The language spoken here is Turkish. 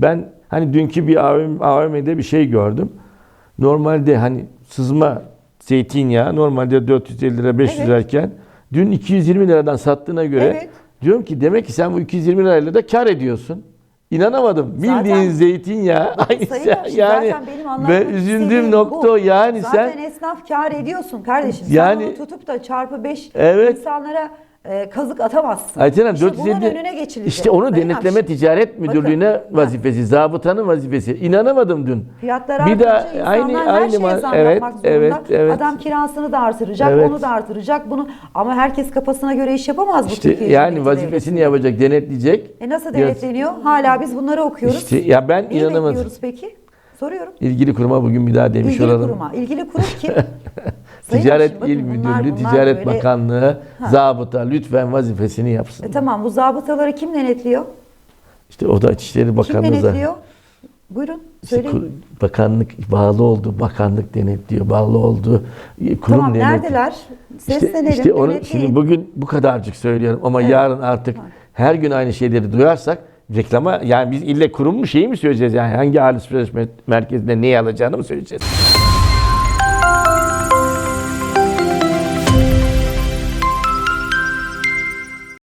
Ben hani dünkü bir AVM, AVM'de bir şey gördüm. Normalde hani sızma zeytinyağı normalde 450 lira 500 Evet. lirayken dün 220 liradan sattığına göre Evet. diyorum ki demek ki sen bu 220 lirayla da kar ediyorsun. İnanamadım. Zaten- Bildiğin zeytinyağı aynı yani zaten benim ve üzüldüğüm nokta bu. Yani Zaten sen esnaf kar ediyorsun kardeşim. Yani- Sen onu tutup da çarpı 5 Evet. insanlara e, kazık atamazsın. Ayten Hanım işte 450 bunun önüne geçilecek. İşte onu Sayın denetleme Akşin. ticaret müdürlüğüne Bakın, vazifesi, zabıtanın vazifesi. İnanamadım dün. Fiyatlar bir daha insanlar aynı her aynı şeye zam evet, yapmak zorunda. evet, evet. Adam kirasını da artıracak, Evet. onu da artıracak. Bunu ama herkes kafasına göre iş yapamaz bu İşte Türkiye yani vazifesini yapacak, denetleyecek. E nasıl denetleniyor? Hala biz bunları okuyoruz. İşte ya ben Neyi inanamadım. peki? Soruyorum. İlgili kuruma bugün bir daha demiş İlgili olalım. kuruma. İlgili kurum kim? Sayın Ticaret bakın İl bunlar- Müdürlüğü, bunlar Ticaret böyle- Bakanlığı, zabıta lütfen vazifesini yapsın. E tamam bu zabıtaları kim denetliyor? İşte o da İçişleri Kim Bakanlığı denetliyor? Buyurun İşte söyleyin. kur- bakanlık bağlı oldu, bakanlık denetliyor, bağlı oldu, kurum tamam denetliyor. neredeler? Seslenelim, İşte, işte onu denetleyin. şimdi bugün bu kadarcık söylüyorum ama Evet. yarın artık her gün aynı şeyleri duyarsak reklama yani biz ille kurum mu şeyi mi söyleyeceğiz yani hangi alışveriş mer- merkezinde neyi alacağını mı söyleyeceğiz?